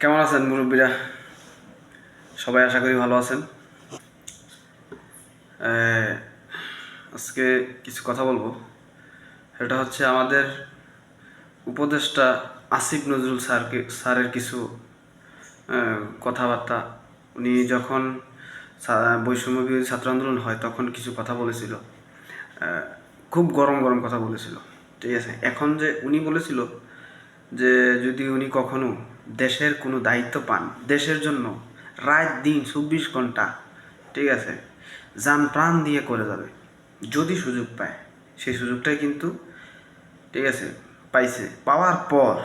কেমন আছেন মুরব্বীরা? সবাই আশা করি ভালো আছেন। আজকে কিছু কথা বলব। সেটা হচ্ছে আমাদের উপদেষ্টা আসিফ নজরুল স্যারকে, স্যারের কিছু কথাবার্তা। উনি যখন বৈষম্য বিরোধী ছাত্র আন্দোলন হয়, তখন কিছু কথা বলেছিল। খুব গরম গরম কথা বলেছিল। ঠিক আছে? এখন যে উনি বলেছিল যে, যদি উনি কখনো দেশের কোনো দায়িত্ব পান। দেশের জন্য রাত দিন চব্বিশ ঘণ্টা, ঠিক আছে, যান প্রাণ দিয়ে করে যাবে। যদি সুযোগ পায়, সেই সুযোগটাই কিন্তু, ঠিক আছে, পাইছে। পাওয়ার পর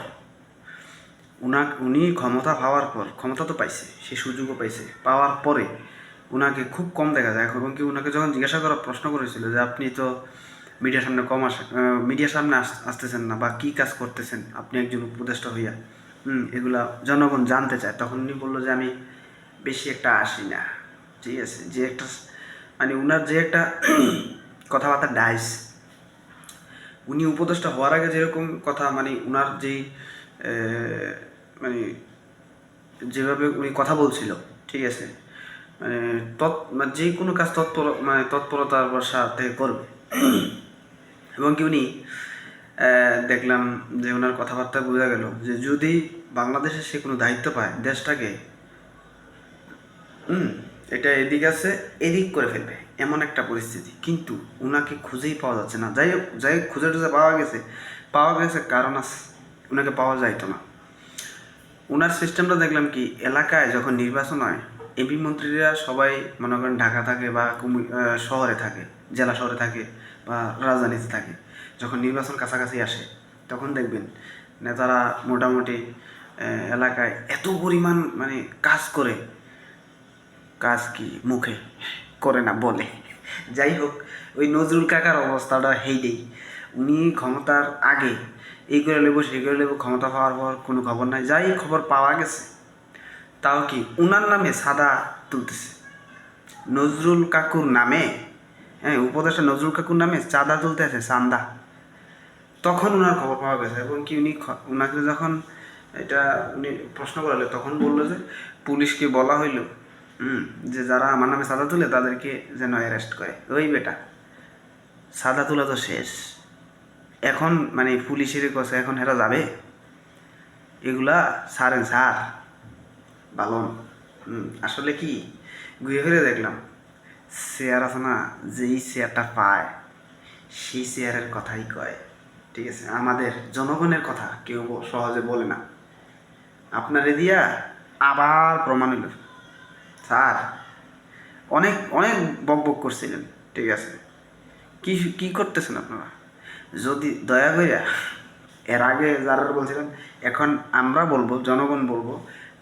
উনা উনি ক্ষমতা পাওয়ার পর, ক্ষমতা তো পাইছে, সেই সুযোগও পাইছে। পাওয়ার পরে উনাকে খুব কম দেখা যায়। এবং কি উনাকে যখন জিজ্ঞাসা করা প্রশ্ন করেছিল যে, আপনি তো মিডিয়ার সামনে কম আসে মিডিয়ার সামনে আস- আসতেছেন না বা কী কাজ করতেছেন? আপনি একজন উপদেষ্টা হইয়া। এগুলা জনগণ জানতে চায়। তখন উনি বলল যে, আমি বেশি একটা আসি না। ঠিক আছে? যে একটা মানে উনার যে একটা কথাবার্তা ডাইস উনি উপদেষ্টা হওয়ার আগে যেরকম কথা মানে উনার যেই মানে যেভাবে উনি কথা বলছিল, ঠিক আছে? মানে তৎ মানে যে কোনো কাজ তৎপর মানে তৎপরতার সাথে করবে। এবং কি উনি দেখলাম যে ওনার কথাবার্তা বোঝা গেল যে যদি বাংলাদেশে সে কোনো দায়িত্ব পায় দেশটাকে এটা এদিক আছে, এদিক করে ফেলবে, এমন একটা পরিস্থিতি। কিন্তু ওনাকে খুঁজেই পাওয়া যাচ্ছে না। যাই হোক যাই হোক, খুঁজে টুজে পাওয়া গেছে। পাওয়া গেছে কারণ আছে ওনাকে পাওয়া যাইতো না। ওনার সিস্টেমটা দেখলাম কি, এলাকায় যখন নির্বাচন হয় এমপি মন্ত্রীরা সবাই মনে করেন ঢাকা থাকে বা শহরে থাকে, জেলা শহরে থাকে বা রাজধানীতে থাকে। যখন নির্বাচন কাছাকাছি আসে, তখন দেখবেন নেতারা মোটামুটি এলাকায় এত পরিমাণ মানে কাজ করে। কাজ কি মুখে করে না, বলে। যাই হোক, ওই নজরুল কাকার অবস্থাটা হেইডেই উনি ক্ষমতার আগে এই করে নেব, সেই করে নেব, ক্ষমতা পাওয়ার পর কোনো খবর নাই। যাই খবর পাওয়া গেছে, তাও কি উনার নামে সাদা তুলতেছে। নজরুল কাকুর নামে হ্যাঁ উপদেষ্টা নজরুল কাকুর নামে চাঁদা তুলতে আছে চান্দা তখন ওনার খবর পাওয়া গেছে এবং কি উনি ওনাকে যখন এটা উনি প্রশ্ন করালে তখন বলল যে পুলিশকে বলা হইল? হুম, যে যারা আমার নামে সাদা তুলে তাদেরকে যেন অ্যারেস্ট করে। ওই বেটা সাদা তোলা তো শেষ। এখন মানে পুলিশের কাছে এখন হেরা যাবে? এগুলা সারেন সার বালন। আসলে কি? ঘুরে ফিরে দেখলাম, চেয়ার আছে না, যেই চেয়ারটা পায়, সেই চেয়ারের কথাই কয়। ঠিক আছে, আমাদের জনগণের কথা কেউ সহজে বলে না। আপনারে দিয়া আবার প্রমাণ হলো স্যার, অনেক অনেক বক বক করছিলেন, ঠিক আছে। কি কি করতেছেন আপনারা? যদি দয়া কইরা, এর আগে যারা বলছিলেন, এখন আমরা বলব, জনগণ বলব,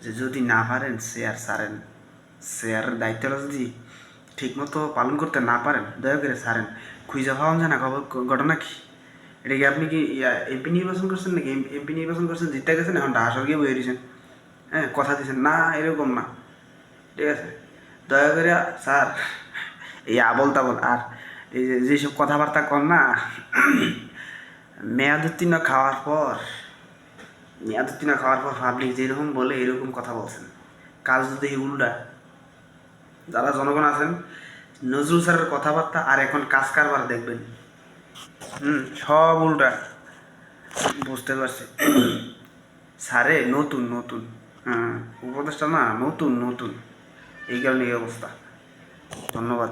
যে যদি না পারেন শেয়ার সারেন শেয়ারের দায়িত্বটা যদি ঠিকমতো পালন করতে না পারেন, দয়া করে সারেন খুঁজে পাওয়া যায় না ঘটনা কি? এটা কি আপনি কি এমপি নির্বাচন করছেন নাকি? এমপি নির্বাচন করছেন জিতে গেছেন, এখন ডাহাসর গিয়ে বয়ে দিয়েছেন। হ্যাঁ কথা দিয়েছেন। না, এরকম না। ঠিক আছে? দয়া করে স্যার, এই আবল তাবল আর এই যে যেসব কথাবার্তা কর না, মেয়াদ উত্তীর্ণ খাওয়ার পর, মেয়াদ উত্তীর্ণ খাওয়ার পর পাবলিক যেরকম বলে, এরকম কথা বলছেন। কাজ যদি উল্টা। যারা জনগণ আছেন, নজরুল স্যারের কথাবার্তা আর এখন কাজ কারবার দেখবেন। সব উল্টা। বুঝতে পারছি। স্যারে, নতুন নতুন। হ্যাঁ উপদেশটা না, নতুন নতুন। এই কারণে এই অবস্থা। ধন্যবাদ।